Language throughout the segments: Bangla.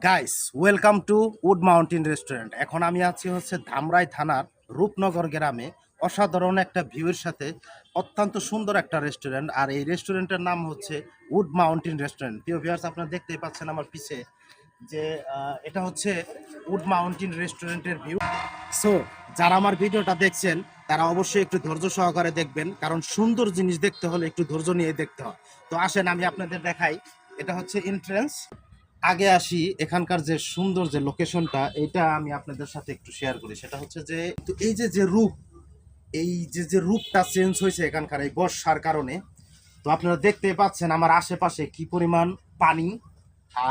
Guys welcome to Wood Mountain restaurant এখন আমি আছি হচ্ছে ধামরাই থানার রূপনগর গ্রামে। অসাধারণ একটা ভিউয়ের সাথে অত্যন্ত সুন্দর একটা রেস্টুরেন্ট আর এই রেস্টুরেন্টের নাম হচ্ছে উড মাউন্টেন রেস্টুরেন্ট প্রিয় ভিউয়ার্স আপনারা দেখতেই পাচ্ছেন আমার পিছে যে এটা হচ্ছে উড মাউন্টেন রেস্টুরেন্টের ভিউ সো যারা আমার ভিডিওটা দেখছেন, তারা অবশ্যই একটু ধৈর্য সহকারে দেখবেন, কারণ সুন্দর জিনিস দেখতে হলে একটু ধৈর্য নিয়ে দেখতে হয়। তো আসেন, আমি আপনাদের দেখাই। এটা হচ্ছে এন্ট্রেন্স আগে আসি এখানকার যে সুন্দর যে লোকেশনটা এটা আমি আপনাদের সাথে একটু শেয়ার করি। সেটা হচ্ছে যে এই যে যে রূপ, এই যে যে রূপটা চেঞ্জ হয়েছে এখানকার এই বর্ষার কারণে, তো আপনারা দেখতে পাচ্ছেন আমার আশেপাশে কি পরিমাণ পানি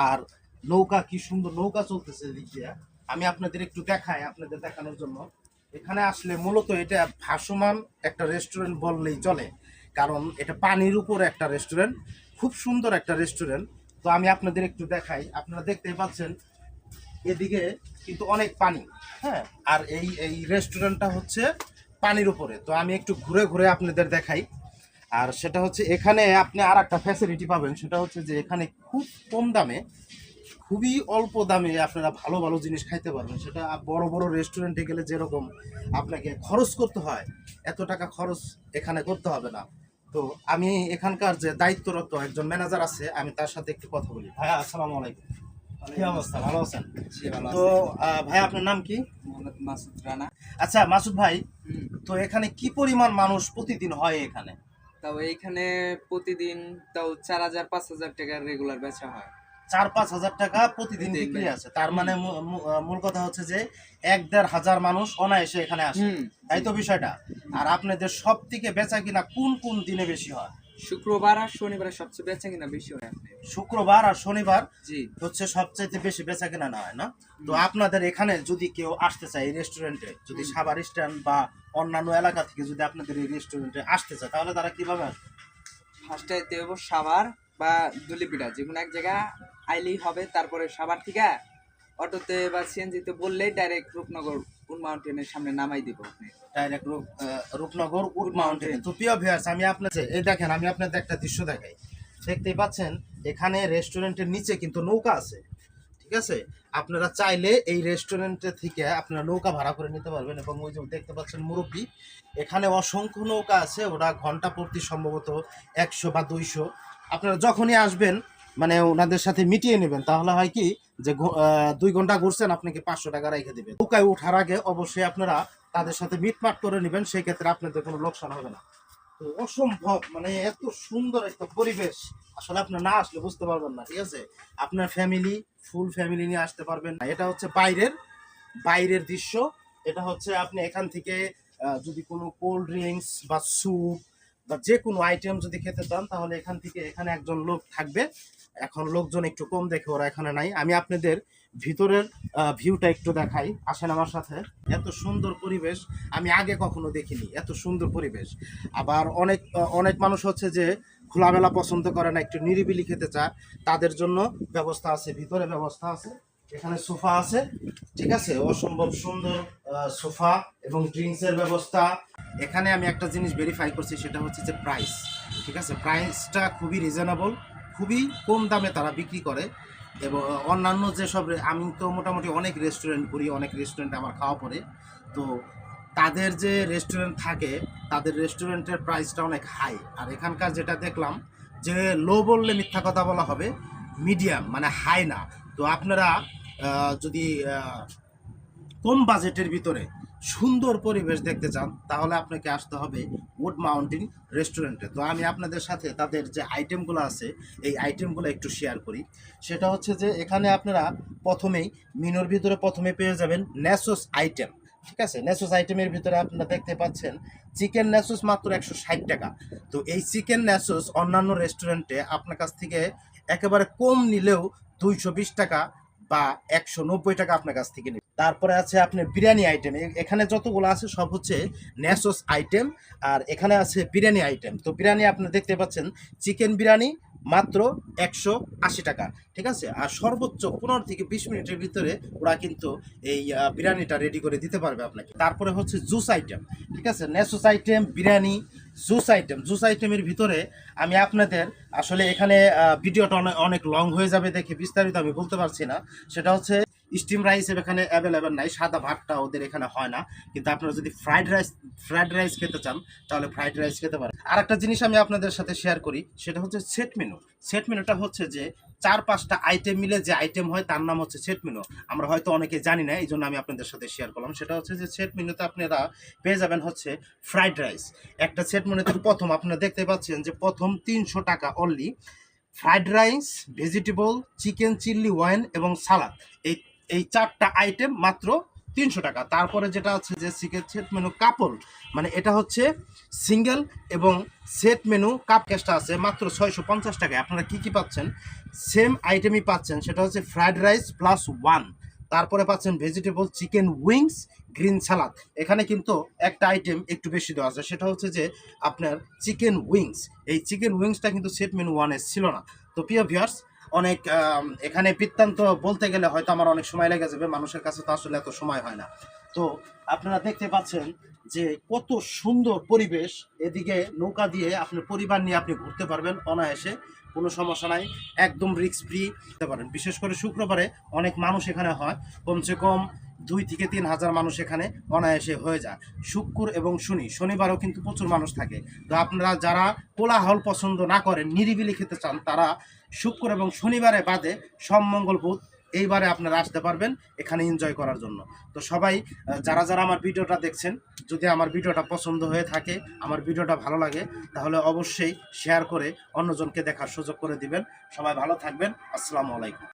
আর নৌকা, কি সুন্দর নৌকা চলতেছে দিয়ে। আমি আপনাদের একটু দেখাই, আপনাদের দেখানোর জন্য। এখানে আসলে মূলত এটা ভাসমান একটা রেস্টুরেন্ট বললেই চলে। কারণ এটা পানির উপর একটা রেস্টুরেন্ট খুব সুন্দর একটা রেস্টুরেন্ট তো আমি আপনাদের একটু দেখাই। আপনারা দেখতেই পাচ্ছেন, এদিকে কিন্তু অনেক পানি হ্যাঁ? আর এই এই রেস্টুরেন্টটা হচ্ছে পানির উপরে। তো আমি একটু ঘুরে ঘুরে আপনাদের দেখাই। আর সেটা হচ্ছে এখানে আপনি আর একটা ফ্যাসিলিটি পাবেন, সেটা হচ্ছে যে এখানে খুব কম দামে, খুবই অল্প দামে আপনারা ভালো ভালো জিনিস খাইতে পারবেন। সেটা বড় বড় রেস্টুরেন্টে গেলে যেরকম আপনাকে খরচ করতে হয়, এত টাকা খরচ এখানে করতে হবে না। তো আমি এখানকার যে দায়িত্বরত একজন ম্যানেজার আছে আমি তার সাথে একটু কথা বলি। ভাইয়া আসসালাম আলাইকুম। কি অবস্থা? ভালো আছেন? তো ভাই আপনার নাম কি? মাসুদ রানা। আচ্ছা মাসুদ ভাই তো এখানে কি পরিমাণ মানুষ প্রতিদিন হয় এখানে? তাও এইখানে প্রতিদিন তাও চার হাজার পাঁচ হাজার টাকার রেগুলার বেচা হয়। চার পাঁচ হাজার টাকা প্রতিদিন বিক্রি আছে। তার মানে মূল কথা হচ্ছে যে এক দেড় হাজার মানুষ অনায়াসে এখানে আসে। তাই তো বিষয়টা? আর আপনাদের সব থেকে বেচা কিনা কোন কোন দিনে বেশি হয়? শুক্রবার আর শনিবারে সবচেয়ে বেচা কিনা বেশি হয় আপনি। শুক্রবার আর শনিবার জি। হচ্ছে সবচাইতে বেশি বেচা কেনা না হয় না? তো আপনাদের এখানে যদি কেউ আসতে চায় এই রেস্টুরেন্টে যদি। সাভার স্ট্যান্ড বা অন্যান্য এলাকা থেকে যদি আপনাদের এই রেস্টুরেন্টে আসতে চায় তাহলে তারা কীভাবে আসবে? ফার্স্টে দেব সাভার বা দুলিপিটা যে কোনো এক জায়গা আইলেই হবে। তারপরে সাবার থেকে অটোতে বা সিএনজিতে বললেই ডাইরেক্ট রূপনগর উন মাউন্টেনের সামনে নামাই দিব আপনি। Direct Rupnagar Wood Mountain. তো প্রিয় ভিউয়ার্স আমি আপনাদের এই দেখেন আমি আপনাদের একটা দৃশ্য দেখাই। দেখতেই পাচ্ছেন এখানে রেস্টুরেন্টের নিচে কিন্তু নৌকা আছে। ঠিক আছে? আপনারা চাইলে এই রেস্টুরেন্টে থেকে আপনারা নৌকা ভাড়া করে নিতে পারবেন এবং ওই যে দেখতে পাচ্ছেন মুরব্বী এখানে অসংখ্য নৌকা আছে। ওরা ঘণ্টা প্রতি সম্ভবত একশো বা দুইশো। আপনারা যখনই আসবেন মানে ওনাদের সাথে মিটিয়ে নেবেন, তাহলে হয় কি যে দুই ঘণ্টা ঘুরছেন, আপনাকে পাঁচশো টাকা রেখে দেবেন। নৌকায় ওঠার আগে অবশ্যই আপনারা তাদের সাথে মিটমাট করে নেবেন, সেই ক্ষেত্রে আপনাদের কোনো লোকসান হবে না। তো অসম্ভব মানে এত সুন্দর একটা পরিবেশ। আসলে আপনার না আসলে বুঝতে পারবেন না, ঠিক আছে? আপনার ফ্যামিলি ফুল ফ্যামিলি নিয়ে আসতে পারবেন এটা হচ্ছে বাইরের বাইরের দৃশ্য। এটা হচ্ছে আপনি এখান থেকে যদি কোনো কোল্ড ড্রিঙ্কস বা স্যুপ বা যে কোনো আইটেম যদি খেতে চান, তাহলে এখান থেকে এখানে একজন লোক থাকবে। এখন লোকজন একটু কম দেখে ওরা এখানে নাই। আমি আপনাদের ভিতরের ভিউটা একটু দেখাই। আসেন আমার সাথে। এত সুন্দর পরিবেশ আমি আগে কখনো দেখিনি। এত সুন্দর পরিবেশ। আবার অনেক অনেক মানুষ হচ্ছে যে খোলামেলা পছন্দ করে না, একটু নিরিবিলি খেতে চায়। তাদের জন্য ব্যবস্থা আছে, ভিতরে ব্যবস্থা আছে, এখানে সোফা আছে। ঠিক আছে? অসম্ভব সুন্দর সোফা এবং ড্রিঙ্কসের ব্যবস্থা। এখানে আমি একটা জিনিস ভেরিফাই করছি, সেটা হচ্ছে যে প্রাইস ঠিক আছে? প্রাইসটা খুবই রিজনেবল খুবই কম দামে তারা বিক্রি করে এবং অন্যান্য যেসব আমি তো মোটামুটি অনেক রেস্টুরেন্ট ঘুরি, অনেক রেস্টুরেন্টে আমার খাওয়া পড়ে। তো তাদের যে রেস্টুরেন্ট থাকে, তাদের রেস্টুরেন্টের প্রাইসটা অনেক হাই আর এখানকার যেটা দেখলাম, যে লো বললে মিথ্যা কথা বলা হবে মিডিয়াম মানে হাই না। তো আপনারা যদি কম বাজেটের ভিতরে সুন্দর পরিবেশ দেখতে চান, তাহলে আপনাকে আসতে হবে উড মাউন্টেন রেস্টুরেন্টে তো আমি আপনাদের সাথে তাদের যে আইটেমগুলো আছে, এই আইটেমগুলো একটু শেয়ার করি। সেটা হচ্ছে যে, এখানে আপনারা প্রথমেই মিনোর ভিতরে প্রথমে পেয়ে যাবেন ন্যাসোস আইটেম ঠিক আছে? ন্যাসোস আইটেমের ভিতরে আপনারা দেখতে পাচ্ছেন চিকেন ন্যাসোস মাত্র একশো ষাট টাকা। তো এই চিকেন ন্যাসোস অন্যান্য রেস্টুরেন্টে আপনার কাছ থেকে একেবারে কম নিলেও দুইশো বিশ টাকা বা একশো নব্বই টাকা আপনার কাছ থেকে নেবে। তারপরে আছে আপনার বিরিয়ানি আইটেম এখানে যতগুলো আছে, সব হচ্ছে ন্যাসোস আইটেম আর এখানে আছে বিরিয়ানি আইটেম তো বিরিয়ানি আপনি দেখতে পাচ্ছেন, চিকেন বিরিয়ানি মাত্র একশো আশি টাকা, ঠিক আছে? আর সর্বোচ্চ পনেরো থেকে বিশ মিনিটের ভিতরে ওরা কিন্তু এই বিরিয়ানিটা রেডি করে দিতে পারবে আপনাকে। তারপরে হচ্ছে জুস আইটেম ঠিক আছে? নেসুস item biryani juice item juice আইটেমের ভিতরে আমি আপনাদের আসলে এখানে ভিডিওটা অনেক লং হয়ে যাবে দেখে বিস্তারিত আমি বলতে পারছি না। সেটা হচ্ছে স্টিম রাইস এখানে অ্যাভেলেবেল নাই, সাদা ভাতটা ওদের এখানে হয় না। কিন্তু আপনারা যদি ফ্রাইড রাইস ফ্রাইড রাইস খেতে চান, তাহলে ফ্রাইড রাইস খেতে পারেন। আর একটা জিনিস আমি আপনাদের সাথে শেয়ার করি, সেটা হচ্ছে সেট মেনু সেট মেনুটা হচ্ছে যে, চার পাঁচটা আইটেম মিলে যে আইটেম হয়, তার নাম হচ্ছে সেট মেনু আমরা হয়তো অনেকে জানি না এই জন্য আমি আপনাদের সাথে শেয়ার করলাম। সেটা হচ্ছে যে সেট মেনুতে আপনারা পেয়ে যাবেন হচ্ছে ফ্রাইড রাইস একটা সেট মেনুতে প্রথম আপনারা দেখতে পাচ্ছেন যে, প্রথম তিনশো টাকা only fried rice vegetable chicken chilli wine এবং সালাদ এই এই চারটা আইটেম মাত্র তিনশো টাকা। তারপরে যেটা আছে যে সেট মেনু কাপল মানে এটা হচ্ছে সিঙ্গেল এবং সেট মেনু কাপ ক্যাশটা আছে মাত্র ছয়শো পঞ্চাশ টাকায়। আপনারা কী কী পাচ্ছেন? সেম আইটেমই পাচ্ছেন, সেটা হচ্ছে ফ্রাইড রাইস প্লাস ওয়ান তারপরে পাচ্ছেন vegetable chicken wings green salad এখানে কিন্তু একটা আইটেম একটু বেশি দেওয়া আছে, সেটা হচ্ছে যে আপনার চিকেন উইংস এই চিকেন উইংসটা কিন্তু সেট মেনু ওয়ানে ছিল না। তো প্রিয় ভিউয়ার্স অনেক এখানে বৃত্তান্ত বলতে গেলে হয়তো আমার অনেক সময় লেগে যাবে, মানুষের কাছে তো আসলে এত সময় হয় না। তো আপনারা দেখতে পাচ্ছেন যে কত সুন্দর পরিবেশ এদিকে নৌকা দিয়ে আপনার পরিবার নিয়ে আপনি ঘুরতে পারবেন অনায়াসে, কোনো সমস্যা নাই, একদম রিক্স ফ্রি হতে পারেন। বিশেষ করে শুক্রবারে অনেক মানুষ এখানে হয়, কমসে কম দুই থেকে তিন হাজার মানুষ এখানে অনায়াসে হয়ে যায়। শুক্র এবং শনি, শনিবারও কিন্তু প্রচুর মানুষ থাকে। তো আপনারা যারা কোলাহল পছন্দ না করেন, নিরিবিলি খেতে চান, তারা শুক্র এবং শনিবারে বাদে সব মঙ্গল, বুধ এইবারে আপনারা আসতে পারবেন এখানে এনজয় করার জন্য। তো সবাই যারা যারা আমার ভিডিওটা দেখছেন, যদি আমার ভিডিওটা পছন্দ হয়ে থাকে, আমার ভিডিওটা ভালো লাগে, তাহলে অবশ্যই শেয়ার করে অন্যজনকে দেখার সুযোগ করে দিবেন। সবাই ভালো থাকবেন। আসসালামু আলাইকুম।